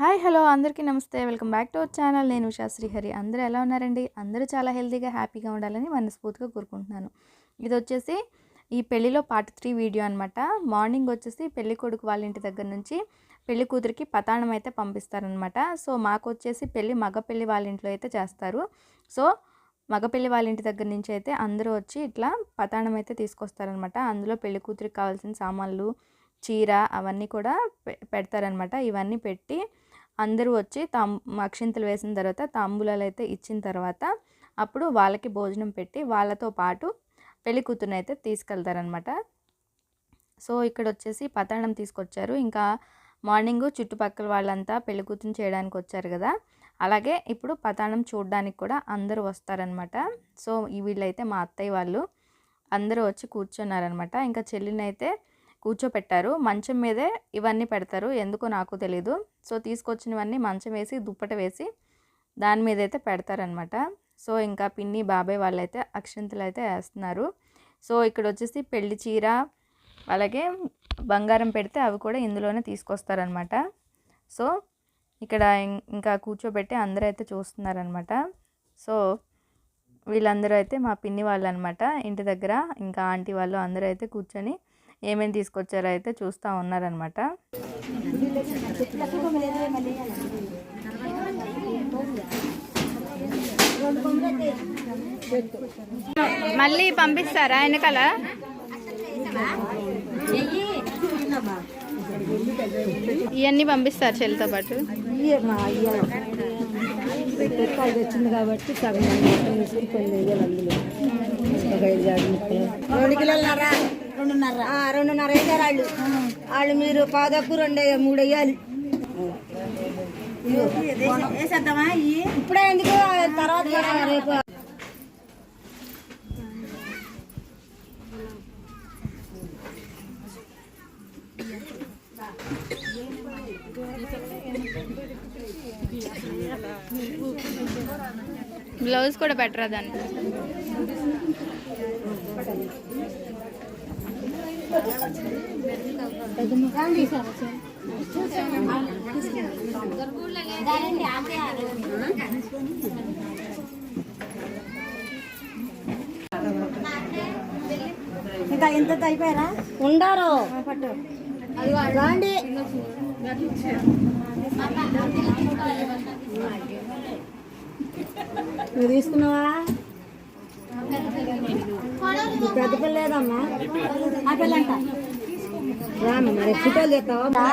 Hi hello అందరికీ నమస్తే. Welcome back to our channel. నేను ఉషా శ్రీహరి. అందరూ ఎలా ఉన్నారండి? అందరూ చాలా హెల్తీగా హ్యాపీగా ఉండాలని మనస్ఫూర్తిగా కోరుకుంటున్నాను. ఇది వచ్చేసి ఈ పెళ్ళిలో పార్ట్ త్రీ వీడియో అనమాట మార్నింగ్ వచ్చేసి పెళ్ళి కొడుకు వాళ్ళ ఇంటి దగ్గర నుంచి పెళ్ళి కూతురికి పతాణం అయితే పంపిస్తారనమాట సో మాకు వచ్చేసి పెళ్ళి మగ పెళ్ళి వాళ్ళ ఇంట్లో అయితే చేస్తారు. సో మగపెళ్ళి వాళ్ళ ఇంటి దగ్గర నుంచి అయితే అందరూ వచ్చి ఇట్లా పతాణం అయితే తీసుకొస్తారనమాట అందులో పెళ్ళి కూతురికి కావాల్సిన సామాన్లు చీర అవన్నీ కూడా పె పెడతారనమాట ఇవన్నీ పెట్టి అందరూ వచ్చి తాం అక్షింతలు వేసిన తర్వాత తాంబూలాలు అయితే ఇచ్చిన తర్వాత అప్పుడు వాళ్ళకి భోజనం పెట్టి వాళ్ళతో పాటు పెళ్ళి కూతురుని అయితే తీసుకెళ్తారనమాట సో ఇక్కడ వచ్చేసి పతాళం తీసుకొచ్చారు. ఇంకా మార్నింగ్ చుట్టుపక్కల వాళ్ళంతా పెళ్ళి కూతురు చేయడానికి వచ్చారు కదా. అలాగే ఇప్పుడు పతాళం చూడడానికి కూడా అందరూ వస్తారనమాట సో ఈ వీళ్ళైతే మా అత్తయ్య వాళ్ళు అందరూ వచ్చి కూర్చున్నారనమాట ఇంకా చెల్లిని అయితే కూర్చోపెట్టారు. మంచం మీదే ఇవన్నీ పెడతారు. ఎందుకో నాకు తెలీదు. సో తీసుకొచ్చినవన్నీ మంచం వేసి దుప్పట వేసి దాని మీద అయితే పెడతారనమాట సో ఇంకా పిన్ని బాబాయ్ వాళ్ళైతే అక్షంతలు అయితే వేస్తున్నారు. సో ఇక్కడ వచ్చేసి పెళ్ళి చీర అలాగే బంగారం పెడితే అవి కూడా ఇందులోనే తీసుకొస్తారనమాట సో ఇక్కడ ఇంకా కూర్చోబెట్టి అందరూ అయితే చూస్తున్నారనమాట సో వీళ్ళందరూ అయితే మా పిన్ని వాళ్ళు అనమాట ఇంటి దగ్గర ఇంకా ఆంటీ వాళ్ళు అందరూ అయితే కూర్చొని ఏమేమి తీసుకొచ్చారో అయితే చూస్తూ ఉన్నారనమాట మళ్ళీ పంపిస్తారా వెనకాల? ఇవన్నీ పంపిస్తారు చెల్లితో పాటు. వచ్చింది కాబట్టి సగం కొన్ని వేయాలి అందులో ఒక ఐదు రెండున్నర. రెండున్నర వేసారు వాళ్ళు వాళ్ళు మీరు పాదకు రెండు మూడు వేయాలి ఇప్పుడే ఎందుకు? తర్వాత రేపు. బ్లౌజ్ కూడా పెట్టరా దానికి ఇంకా ఎంత అయిపోయారా? ఉండారు. రాండి. నువ్వు తీసుకున్నావా? పెద్ద పిల్ల లేదమ్మా. ఆ పిల్లంట రామ్మ మరి ఫోటోలు తెస్తావా?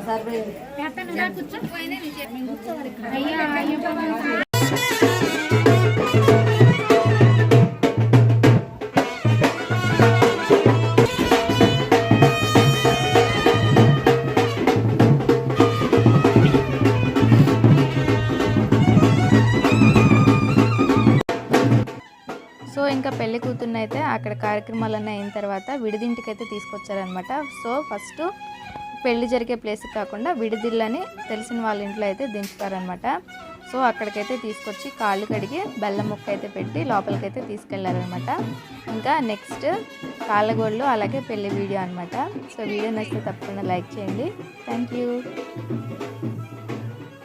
సరే సో ఇంకా పెళ్ళి కూతుర్ని అయితే అక్కడ కార్యక్రమాలన్నీ అయిన తర్వాత విడిదింటికి అయితే తీసుకొచ్చారనమాట సో ఫస్ట్ పెళ్ళి జరిగే ప్లేస్కి కాకుండా విడిదిల్లని తెలిసిన వాళ్ళ ఇంట్లో అయితే దించుతారనమాట సో అక్కడికైతే తీసుకొచ్చి కాళ్ళు కడిగి బెల్లం ముక్క అయితే పెట్టి లోపలికైతే తీసుకెళ్ళారనమాట ఇంకా నెక్స్ట్ కాళ్ళగోళ్ళు అలాగే పెళ్ళి వీడియో అనమాట సో వీడియో నచ్చితే తప్పకుండా లైక్ చేయండి. Thank you.